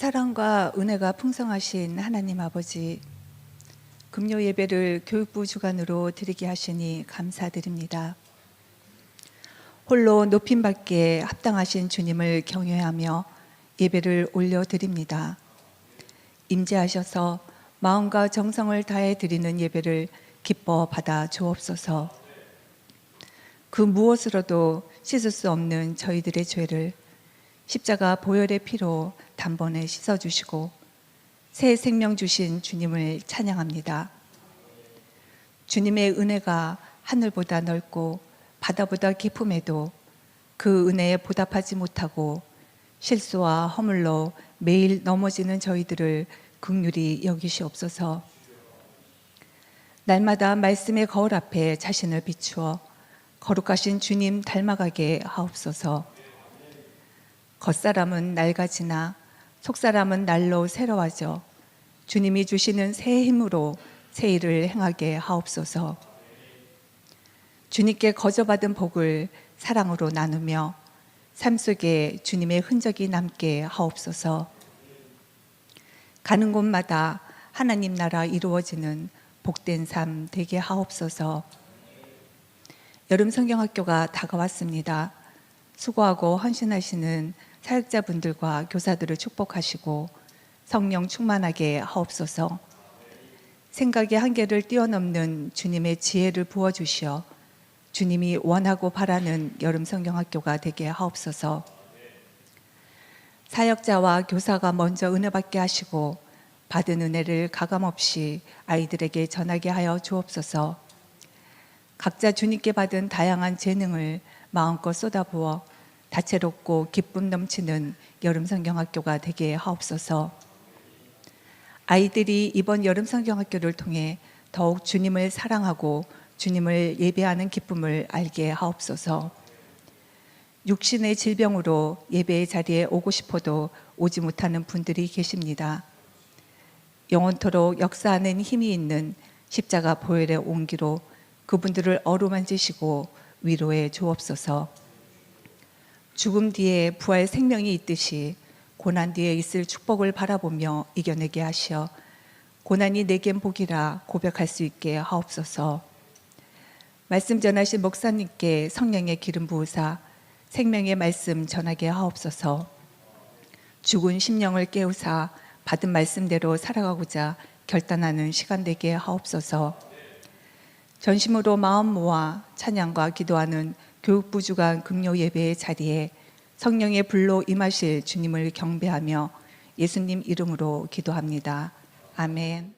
사랑과 은혜가 풍성하신 하나님 아버지, 금요 예배를 교육부 주관으로 드리게 하시니 감사드립니다. 홀로 높임받기에 합당하신 주님을 경외하며 예배를 올려드립니다. 임재하셔서 마음과 정성을 다해 드리는 예배를 기뻐 받아 주옵소서. 그 무엇으로도 씻을 수 없는 저희들의 죄를 십자가 보혈의 피로 단번에 씻어 주시고 새 생명 주신 주님을 찬양합니다. 주님의 은혜가 하늘보다 넓고 바다보다 깊음에도 그 은혜에 보답하지 못하고 실수와 허물로 매일 넘어지는 저희들을 극률이 여기시옵소서. 날마다 말씀의 거울 앞에 자신을 비추어 거룩하신 주님 닮아가게 하옵소서. 겉사람은 낡아지나 속사람은 날로 새로워져 주님이 주시는 새 힘으로 새 일을 행하게 하옵소서. 주님께 거저받은 복을 사랑으로 나누며 삶 속에 주님의 흔적이 남게 하옵소서. 가는 곳마다 하나님 나라 이루어지는 복된 삶 되게 하옵소서. 여름 성경학교가 다가왔습니다. 수고하고 헌신하시는 사역자분들과 교사들을 축복하시고 성령 충만하게 하옵소서. 생각의 한계를 뛰어넘는 주님의 지혜를 부어 주시어 주님이 원하고 바라는 여름 성경학교가 되게 하옵소서. 사역자와 교사가 먼저 은혜 받게 하시고 받은 은혜를 가감 없이 아이들에게 전하게 하여 주옵소서. 각자 주님께 받은 다양한 재능을 마음껏 쏟아부어 다채롭고 기쁨 넘치는 여름 성경학교가 되게 하옵소서. 아이들이 이번 여름 성경학교를 통해 더욱 주님을 사랑하고 주님을 예배하는 기쁨을 알게 하옵소서. 육신의 질병으로 예배의 자리에 오고 싶어도 오지 못하는 분들이 계십니다. 영원토록 역사하는 힘이 있는 십자가 보혈의 온기로 그분들을 어루만지시고 위로해 주옵소서. 죽음 뒤에 부활 생명이 있듯이 고난 뒤에 있을 축복을 바라보며 이겨내게 하시어 고난이 내겐 복이라 고백할 수 있게 하옵소서. 말씀 전하신 목사님께 성령의 기름 부으사 생명의 말씀 전하게 하옵소서. 죽은 심령을 깨우사 받은 말씀대로 살아가고자 결단하는 시간 되게 하옵소서. 전심으로 마음 모아 찬양과 기도하는 교육부 주간 금요 예배의 자리에 성령의 불로 임하실 주님을 경배하며 예수님 이름으로 기도합니다. 아멘.